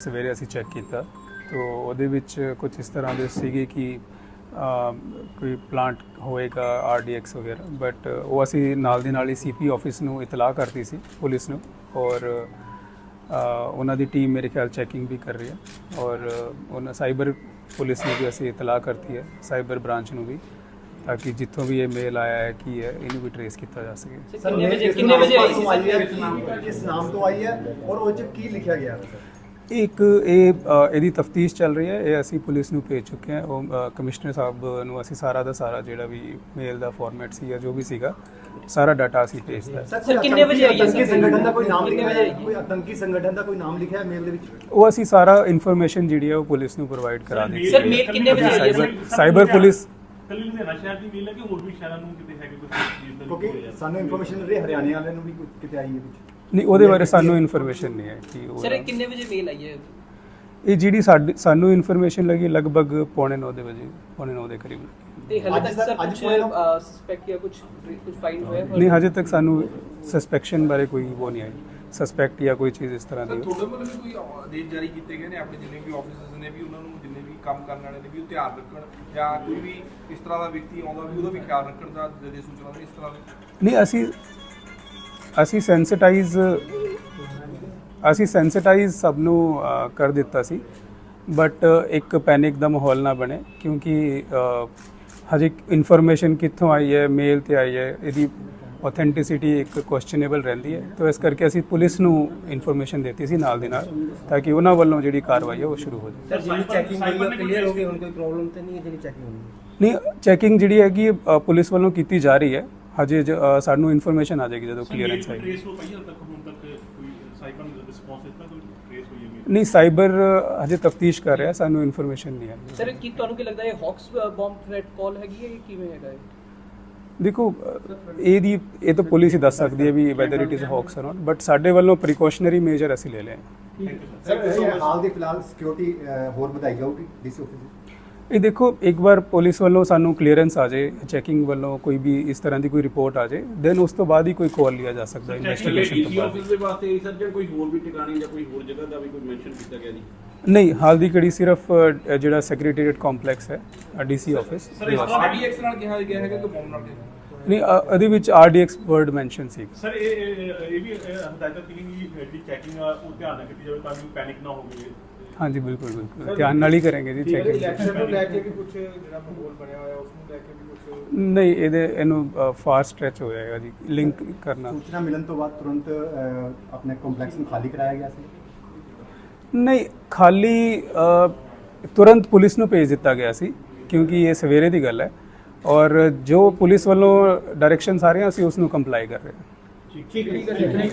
ਸਵੇਰੇ ਅਸੀਂ ਚੈੱਕ ਕੀਤਾ ਤੋ ਉਹਦੇ ਵਿੱਚ ਕੁਝ ਇਸ ਤਰ੍ਹਾਂ ਦੇ ਸੀਗੇ ਕਿ ਕੋਈ ਪਲਾਂਟ ਹੋਏਗਾ ਆਰਡੀਐਕਸ ਵਗੈਰਾ ਬਟ ਉਹ ਅਸੀਂ ਨਾਲ ਦੀ ਨਾਲ ਹੀ ਸੀਪੀ ਆਫਿਸ ਨੂੰ ਇਤਲਾਹ ਕਰਤੀ ਸੀ ਪੁਲਿਸ ਨੂੰ ਔਰ ਉਹਨਾਂ ਦੀ ਟੀਮ ਮੇਰੇ ਖਿਆਲ ਚੈਕਿੰਗ ਵੀ ਕਰ ਰਹੀ ਹੈ ਔਰ ਉਹਨਾਂ ਸਾਈਬਰ ਪੁਲਿਸ ਨੂੰ ਵੀ ਅਸੀਂ ਇਤਲਾਹ ਕਰਤੀ ਹੈ ਸਾਈਬਰ ਬ੍ਰਾਂਚ ਨੂੰ ਵੀ ਤਾਂ ਕਿ ਜਿੱਥੋਂ ਵੀ ਇਹ ਮੇਲ ਆਇਆ ਹੈ ਕੀ ਹੈ ਇਹਨੂੰ ਵੀ ਟਰੇਸ ਕੀਤਾ ਜਾ ਸਕੇ। ਸਰ ਕਿੰਨੇ ਵਜੇ ਕਿੰਨੇ ਵਜੇ ਆਈ ਸੀ? ਕਿਸ- ਨਾਮ ਤੋਂ ਆਈ ਹੈ ਔਰ ਉਹ ਚ ਕੀ ਲਿਖਿਆ ਗਿਆ? ਹੈ ਸਰ ਇੱਕ ਇਹ ਅ, ਇਹਦੀ ਤਫਤੀਸ਼ ਚੱਲ ਰਹੀ ਹੈ ਇਹ ਅਸੀਂ ਪੁਲਿਸ ਨੂੰ ਭੇਜ ਚੁੱਕੇ ਹਾਂ। ਉਹ ਅ, ਕਮਿਸ਼ਨਰ ਸਾਹਿਬ ਨੂੰ ਅਸੀਂ ਸਾਰਾ ਦਾ ਸਾਰਾ ਜਿਹੜਾ ਵੀ ਮੇਲ ਦਾ ਫਾਰਮੈਟ ਸੀ ਜਾਂ ਜੋ ਵੀ ਸੀਗਾ ਸਾਰਾ ਡਾਟਾ ਅਸੀਂ ਭੇਜਦਾ ਸਰ ਸਰ, ਕਿੰਨੇ ਵਜੇ ਆਈ ਹੈ? ਆਤੰਕੀ ਸਰ? ਸੰਗਠਨ ਦਾ ਕੋਈ ਨਾਮ ਕਿੰਨੇ ਲਿਖਿਆ ਵਜੇ ਆਈ ਹੈ? ਹੈ? ਕੋਈ ਆਤੰਕੀ ਸੰਗਠਨ ਦਾ ਕੋਈ ਨਾਮ ਲਿਖਿਆ ਹੈ ਮੇਲ ਦੇ ਵਿੱਚ? ਉਹ ਅਸੀਂ ਸਾਰਾ ਇਨਫੋਰਮੇਸ਼ਨ ਜਿਹੜੀ ਹੈ ਉਹ ਪੁਲਿਸ ਨੂੰ ਪ੍ਰੋਵਾਈਡ ਕਰਾ ਦਿੱਤੀ। ਸਰ, ਮੇਲ ਕਿੰਨੇ ਵਜੇ ਆਈ ਹੈ, ਸਾਈਬਰ ਸਰ? ਸਾਈਬਰ ਪੁਲਿਸ ਕੱਲੀ ਲੁਧਿਆਣਾ ਸ਼ਹਿਰ ਦੀ ਮੇਲ ਹੈ ਕਿ ਹੋਰ ਵੀ ਸ਼ਹਿਰਾਂ ਨੂੰ ਕਿਤੇ ਹੈਗੇ ਕੋਈ ਚੀਜ਼ ਦਾ ਕਿਉਂਕਿ ਸਾਨੂੰ ਇਨਫੋਰਮੇਸ਼ਨ ਮਿਲ ਰਹੀ ਹੈ ਹਰਿਆਣੇ ਵਾਲਿਆਂ ਨੂੰ ਵੀ ਕੁਝ ਕਿਤੇ ਆਈ ਹੈ ਕੁਝ ਨਹੀਂ ਉਹਦੇ ਬਾਰੇ ਸਾਨੂੰ ਇਨਫੋਰਮੇਸ਼ਨ ਨਹੀਂ ਹੈ ਕਿ ਉਹ ਸਰ ਇਹ ਕਿੰਨੇ ਵਜੇ ਮੇਲ ਆਈ ਹੈ? ਇਹ ਜਿਹੜੀ ਸਾਡੀ ਸਾਨੂੰ ਇਨਫੋਰਮੇਸ਼ਨ ਲੱਗੀ ਲਗਭਗ ਪੌਣੇ 9 ਦੇ ਵਜੇ ਪੌਣੇ 9 ਦੇ ਕਰੀਬ। ਤੇ ਹਲੇ ਅੱਜ ਤੱਕ ਸਰ- ਸਰ ਅੱਜ ਕੁਝ ਪੂਰੇ ਨੂੰ- ਸਸਪੈਕਟ ਜਾਂ ਕੁਝ ਕੁਝ ਫਾਈਂਡ ਹੋਇਆ ਹੈ? ਨਹੀਂ ਹਜੇ ਤੱਕ ਸਾਨੂੰ ਸਸਪੈਕਸ਼ਨ ਬਾਰੇ ਕੋਈ ਉਹ ਨਹੀਂ ਆਈ। ਸਸਪੈਕਟ ਜਾਂ ਕੋਈ ਚੀਜ਼ ਇਸ ਤਰ੍ਹਾਂ ਦੀ। ਸਰ ਤੁਹਾਡੇ ਵੱਲੋਂ ਵੀ ਕੋਈ ਆਦੇਸ਼ ਜਾਰੀ ਕੀਤੇ ਗਏ ਨੇ? ਆਪਣੇ ਜਿੰਨੇ ਵੀ ਆਫਿਸਰਸ ਨੇ ਵੀ ਉਹਨਾਂ ਨੂੰ ਜਿੰਨੇ ਵੀ ਕੰਮ ਕਰਨ ਵਾਲੇ ਨੇ ਵੀ ਉਹ ਧਿਆਨ ਰੱਖਣ ਜਾਂ ਕੋਈ ਵੀ ਇਸ ਤਰ੍ਹਾਂ ਦਾ ਵਿਅਕਤੀ ਆਉਂਦਾ ਵੀ ਉਹਦਾ ਵੀ ਖਿਆਲ ਰੱਖਣ ਦਾ ਦੇ ਸੂਚਨਾ ਦੇ ਇਸ ਤਰ੍ਹਾਂ ਦੇ? ਨਹੀਂ ਅਸੀਂ ਅਸੀਂ ਸੈਂਸਿਟਾਈਜ਼ ਅਸੀਂ ਸੈਂਸਿਟਾਈਜ਼ ਸਭ ਨੂੰ ਅ, ਕਰ ਦਿੱਤਾ ਸੀ। ਬਟ ਇੱਕ ਪੈਨਿਕ ਦਾ ਮਾਹੌਲ ਨਾ ਬਣੇ ਕਿਉਂਕਿ ਅ, ਹਜੇ ਇਨਫੋਰਮੇਸ਼ਨ ਕਿੱਥੋਂ ਆਈ ਹੈ ਮੇਲ ਤੇ ਆਈ ਹੈ ਇਹਦੀ ਆਥੈਂਟਿਸਿਟੀ ਇੱਕ ਕੁਐਸਚਨੇਬਲ ਰਹਿੰਦੀ ਹੈ। ਤਾਂ ਇਸ ਕਰਕੇ ਅਸੀਂ ਪੁਲਿਸ ਨੂੰ ਇਨਫੋਰਮੇਸ਼ਨ ਦਿੱਤੀ ਸੀ ਨਾਲ ਦੇ ਨਾਲ ਤਾਂ ਕਿ ਉਹਨਾਂ ਵੱਲੋਂ ਜਿਹੜੀ ਕਾਰਵਾਈ ਹੈ ਉਹ ਸ਼ੁਰੂ ਹੋ ਜਾਵੇ। ਸਰ ਜਿਹੜੀ ਚੈਕਿੰਗ ਹੋਈ ਕਲੀਅਰ ਹੋ ਗਈ ਹੁਣ ਕੋਈ ਪ੍ਰੋਬਲਮ ਤੇ ਨਹੀਂ ਹੈ ਜਿਹੜੀ ਚੈਕਿੰਗ ਹੋਣੀ ਹੈ? ਨਹੀਂ ਚੈਕਿੰਗ ਜਿਹੜੀ ਹੈਗੀ ਅ, ਪੁਲਿਸ ਵੱਲੋਂ ਕੀਤੀ ਜਾ ਰਹੀ ਹੈ। ਹਜੇ ਜ- ਅ, ਸਾਨੂੰ ਇਨਫੋਰਮੇਸ਼ਨ ਆ ਜਾਏਗੀ ਜਦੋਂ ਕਲੀਅਰੈਂਸ ਆਏਗੀ। ਟ੍ਰੇਸ ਹੋ ਪਾਈ ਹਾਲ ਤੱਕ ਹੁਣ ਤੱਕ ਕੋਈ ਸਾਈਬਰ ਰਿਸਪੌਂਸ ਦਿੱਤਾ ਕੋਈ ਟ੍ਰੇਸ ਹੋਈ ਹੈ ਨਹੀਂ ਸਾਈਬਰ ਹਜੇ ਤਫਤੀਸ਼ ਕਰ ਰਿਹਾ ਸਾਨੂੰ ਇਨਫੋਰਮੇਸ਼ਨ ਨਹੀਂ ਆਈ। ਸਰ ਕੀ ਤੁਹਾਨੂੰ ਕੀ ਲੱਗਦਾ ਹੈ ਹੌਕਸ ਬੰਬ ਥ੍ਰੈਟ ਕਾਲ ਹੈਗੀ ਹੈ ਜਾਂ ਕਿਵੇਂ ਹੈਗਾ ਇਹ? ਦੇਖੋ ਅ, ਇਹਦੀ ਇਹ ਤਾਂ ਪੁਲਿਸ ਹੀ ਦੱਸ ਸਕਦੀ ਹੈ ਵੀ whether it is hoax or not but ਸਾਡੇ ਵੱਲੋਂ ਪ੍ਰੀਕਾਸ਼ਨਰੀ ਮੇਜਰ ਅਸੀਂ ਲੈ ਲਏ। ਸਰ ਇਹ ਹਾਲ ਦੇ ਫਿਲਹਾਲ ਸਿਕਿਉਰਿਟੀ ਹੋਰ ਵਧਾਈ ਜਾਊਗੀ ਡੀਸੀ ਆਫਿਸ ਇਹ ਦੇਖੋ ਇੱਕ ਵਾਰ ਪੁਲਿਸ ਵੱਲੋਂ ਸਾਨੂੰ ਕਲੀਅਰੈਂਸ ਆ ਜਾਏ ਚੈਕਿੰਗ ਵੱਲੋਂ ਕੋਈ ਵੀ ਇਸ ਤਰ੍ਹਾਂ ਦੀ ਕੋਈ ਰਿਪੋਰਟ ਆ ਜਾਏ ਦੈਨ ਉਸ ਤੋਂ ਬਾਅਦ ਹੀ ਕੋਈ ਕਾਲ ਲਿਆ ਜਾ ਸਕਦਾ ਇਨਵੈਸਟੀਗੇਸ਼ਨ ਤੋਂ ਬਾਅਦ। ਆਫਿਸ ਦੇ ਵਾਸਤੇ ਸਰ ਜਾਂ ਕੋਈ ਹੋਰ ਵੀ ਟਿਕਾਣੀ ਜਾਂ ਕੋਈ ਹੋਰ ਜਗ੍ਹਾ ਦਾ ਵੀ ਕੋਈ ਮੈਂਸ਼ਨ ਕੀਤਾ ਗਿਆ ਜੀ? ਨਹੀਂ ਹਾਲ ਦੀ ਘੜੀ ਸਿਰਫ ਜਿਹੜਾ ਸੈਕਟਰੀਏਟ ਕੰਪਲੈਕਸ ਹੈ ਡੀਸੀ ਆਫਿਸ ਸਰ ਇਸ ਤਰ੍ਹਾਂ ਆਰਡੀਐਕਸ ਨਾਲ ਕਿਹਾ ਗਿਆ ਹੈਗਾ ਕਿ ਬੌਮ ਨਾਲ ਕਿਹਾ ਨਹੀਂ ਇਹਦੇ ਵਿੱਚ ਆਰਡੀਐਕਸ ਵਰਡ ਮੈਂਸ਼ਨ ਸੀ। ਸਰ ਇਹ ਇਹ ਵੀ ਹਦਾਇਤਾਂ ਕੀਤੀ ਕਿ ਜਿਹੜੀ ਚੈਕਿੰਗ ਆ ਉਹ ਧਿਆਨ ਕੀਤੀ ਜਾਵੇ ਤਾਂ ਕਿ ਪੈਨਿਕ ਨਾ ਹੋਵੇ। ਹਾਂਜੀ ਬਿਲਕੁਲ ਬਿਲਕੁਲ। ਧਿਆਨ ਨਾਲ ਹੀ ਕਰਾਂਗੇ ਜੀ ਚੈਕਿੰਗ ਇਲੈਕਸ਼ਨ ਨੂੰ ਲੈ ਕੇ ਵੀ ਕੁਝ ਜਿਹੜਾ ਮਾਹੌਲ ਬਣਿਆ ਹੋਇਆ ਉਸ ਨੂੰ ਲੈ ਕੇ ਵੀ ਕੁਝ ਨਹੀਂ ਇਹਦੇ ਇਹਨੂੰ ਫਾਰ ਸਟ੍ਰੈਚ ਹੋ ਜਾਏਗਾ ਜੀ ਲਿੰਕ ਕਰਨਾ। ਸੂਚਨਾ ਮਿਲਣ ਤੋਂ ਬਾਅਦ ਤੁਰੰਤ ਆਪਣੇ ਕੰਪਲੈਕਸ ਨੂੰ ਖਾਲੀ ਕਰਾਇਆ ਗਿਆ ਸੀ? ਨਹੀਂ ਖਾਲੀ ਤੁਰੰਤ ਪੁਲਿਸ ਨੂੰ ਭੇਜ ਦਿੱਤਾ ਗਿਆ ਸੀ ਕਿਉਂਕਿ ਇਹ ਸਵੇਰੇ ਦੀ ਗੱਲ ਹੈ। ਔਰ ਜੋ ਪੁਲਿਸ ਵੱਲੋਂ ਡਾਇਰੈਕਸ਼ਨਸ ਆ ਰਹੇ ਆ ਅਸੀਂ ਉਸ ਨੂੰ ਕੰਪਲਾਈ ਕਰ ਰਹੇ ਹਾਂ। ਠੀਕ ਠੀਕ ਹੈ।